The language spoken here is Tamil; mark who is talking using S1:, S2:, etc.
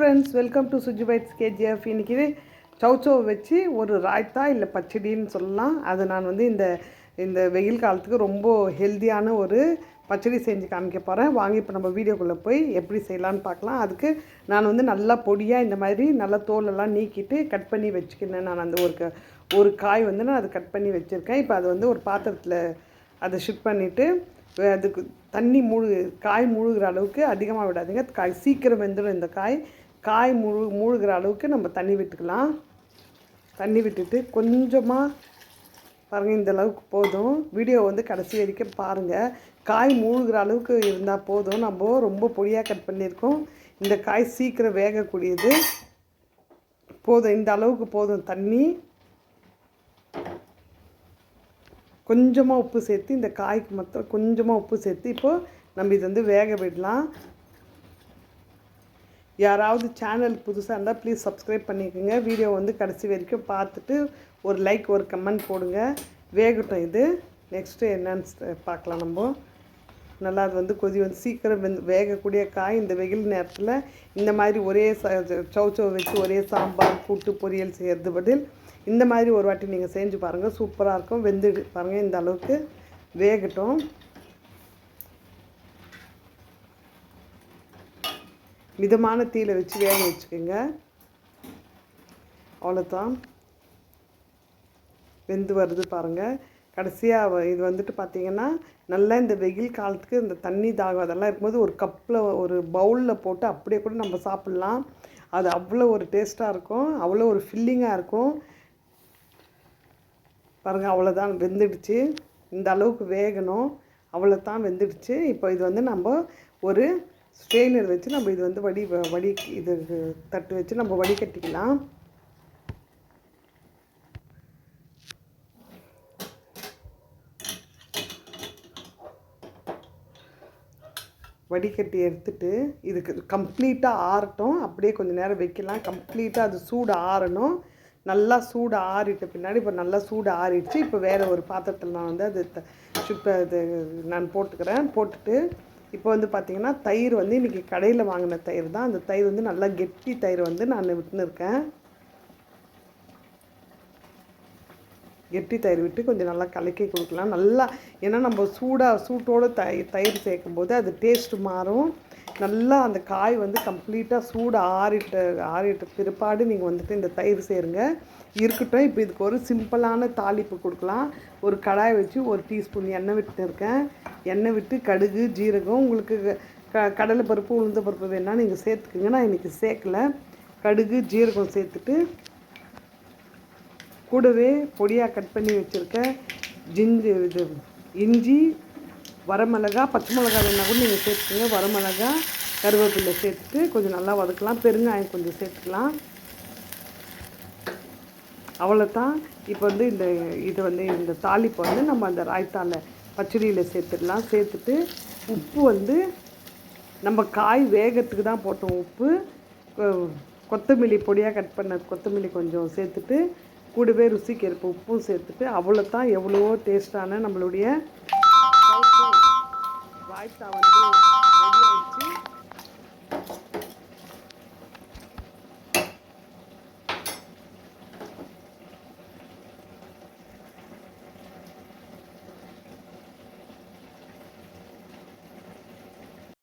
S1: Friends welcome to Suji bites KGF இன்றைக்கி சௌச்சோ வச்சு ஒரு ராய்த்தா இல்லை பச்சடின்னு சொல்லலாம். அது நான் வந்து இந்த இந்த வெயில் காலத்துக்கு ரொம்ப ஹெல்த்தியான ஒரு பச்சடி செஞ்சு காமிக்க போகிறேன் வாங்கி இப்போ நம்ம வீடியோக்குள்ளே போய் எப்படி செய்யலான்னு பார்க்கலாம். அதுக்கு நான் வந்து நல்லா பொடியாக இந்த மாதிரி நல்லா தோலெல்லாம் நீக்கிட்டு கட் பண்ணி வச்சுக்கினேன். நான் அந்த ஒரு க- ஒரு காய் வந்து நான் அதை கட் பண்ணி வச்சுருக்கேன். இப்போ அது வந்து ஒரு பாத்திரத்தில் அதை ஷிஃப்ட் பண்ணிவிட்டு அதுக்கு தண்ணி மூழ்கு காய் மூழ்கிற அளவுக்கு அதிகமாக விடாதீங்க. காய் சீக்கிரம் வெந்துடும் இந்த காய். காய் முழு மூழ்கிற அளவுக்கு நம்ம தண்ணி விட்டுக்கலாம். தண்ணி விட்டுட்டு கொஞ்சமாக பாருங்கள் இந்த அளவுக்கு போதும். வீடியோ வந்து கடைசி வரைக்கும் பாருங்கள் காய் மூழ்கிற அளவுக்கு இருந்தால் போதும். நம்ம ரொம்ப பொடியாக கட் பண்ணியிருக்கோம். இந்த காய் சீக்கிரம் வேகக்கூடியது. போதும் இந்த அளவுக்கு போதும் தண்ணி. கொஞ்சமாக உப்பு சேர்த்து இந்த காய்க்கு மாத்திரம் கொஞ்சமாக உப்பு சேர்த்து இப்போது நம்ம இது வந்து வேக விடலாம். யாராவது சேனல் புதுசாக இருந்தால் ப்ளீஸ் சப்ஸ்கிரைப் பண்ணிக்கோங்க. வீடியோ வந்து கடைசி வரைக்கும் பார்த்துட்டு ஒரு லைக் ஒரு கமெண்ட் போடுங்க. வேகட்டும் இது. நெக்ஸ்ட்டு என்னன்னு பார்க்கலாம் நம்ம. நல்லா அது வந்து கொதி வந்து சீக்கிரம் வெந்து வேகக்கூடிய காய் இந்த வெயில் நேரத்தில். இந்த மாதிரி ஒரே சௌச்சோ வச்சு ஒரே சாம்பார் கூட்டு பொரியல் செய்கிறது பதில். இந்த மாதிரி ஒரு வாட்டி நீங்கள் செஞ்சு பாருங்கள் சூப்பராக இருக்கும். வெந்து பாருங்கள் இந்த அளவுக்கு. வேகட்டும். மிதமான தீயில் வச்சு வேக வச்சுக்கோங்க. அவ்வளோதான் வெந்து வருது பாருங்கள் கடைசியாக இது வந்துட்டு பார்த்தீங்கன்னா நல்லா இந்த வெயில் காலத்துக்கு இந்த தண்ணி தாகம் அதெல்லாம் இருக்கும்போது ஒரு கப்பில் ஒரு பவுலில் போட்டு அப்படியே கூட நம்ம சாப்பிட்லாம். அது அவ்வளோ ஒரு டேஸ்ட்டாக இருக்கும். அவ்வளோ ஒரு ஃபில்லிங்காக இருக்கும். பாருங்கள் அவ்வளோதான் வெந்துடுச்சு. இந்த அளவுக்கு வேகணும். அவ்வளோ தான் வெந்துடுச்சு. இப்போ இது வந்து நம்ம ஒரு ஸ்ட்ரெயினர் வச்சு நம்ம இது வந்து வடி வடி இது தட்டு வச்சு நம்ம வடிகட்டிக்கலாம் வடிகட்டி எடுத்துட்டு இதுக்கு கம்ப்ளீட்டாக ஆறட்டும். அப்படியே கொஞ்சம் நேரம் வைக்கலாம். கம்ப்ளீட்டாக அது சூடு ஆறணும். நல்லா சூடு ஆறிட்ட பின்னாடி இப்போ நல்லா சூடு ஆறிடுச்சு. இப்போ வேறு ஒரு பாத்திரத்தில் நான் வந்து அது சுட்ட இது நான் போட்டுக்கிறேன். போட்டுட்டு இப்போ வந்து பார்த்திங்கன்னா தயிர் வந்து இன்றைக்கி கடையில் வாங்கின தயிர் தான். அந்த தயிர் வந்து நல்லா கெட்டி தயிர் வந்து நான் விட்டுன்னு இருக்கேன் கெட்டி தயிர் விட்டு கொஞ்சம் நல்லா கலக்கி கொடுக்கலாம். நல்லா ஏன்னா நம்ம சூடாக சூட்டோட தயிர் தயிர் சேர்க்கும்போது அது டேஸ்ட்டு மாறும். நல்லா அந்த காய் வந்து கம்ப்ளீட்டாக சூடு ஆறிட்ட ஆறிட்ட பிற்பாடு நீங்கள் வந்துட்டு இந்த தயிர் சேருங்க. இருக்கட்டும் இப்போ இதுக்கு ஒரு சிம்பிளான தாளிப்பு கொடுக்கலாம். ஒரு கடாய் வச்சு ஒரு டீஸ்பூன் எண்ணெய் விட்டு இருக்கேன். எண்ணெய் விட்டு கடுகு ஜீரகம் உங்களுக்கு க கடலை பருப்பு உளுந்த பருப்பு வேணால் நீங்கள் சேர்த்துக்குங்க. நான் இன்றைக்கி சேர்க்கல. கடுகு ஜீரகம் சேர்த்துட்டு கூடவே பொடியாக கட் பண்ணி வச்சுருக்க ஜிஞ்சு இது இஞ்சி வரமிளகா பச்சை மிளகா வேணா கூட நீங்கள் சேர்த்துக்கோங்க. வரமிளகா கருவேப்பிலை சேர்த்துட்டு கொஞ்சம் நல்லா வதக்கலாம். பெருங்காயம் கொஞ்சம் சேர்த்துக்கலாம். அவ்வளோதான் இப்போ வந்து இந்த இது வந்து இந்த தாளிப்பை வந்து நம்ம அந்த ராய்த்தால பச்சடியில் சேர்த்துடலாம். சேர்த்துட்டு உப்பு வந்து நம்ம காய் வேகத்துக்கு தான் போட்டோம். உப்பு கொ- கொத்தமல்லி பொடியாக கட் பண்ண கொத்தமல்லி கொஞ்சம் சேர்த்துட்டு கூடவே ருசிக்கு ஏற்ப உப்பும் சேர்த்துட்டு அவ்வளோ தான் எவ்வளவோ டேஸ்ட்டான நம்மளுடைய ராய்த்தா வந்து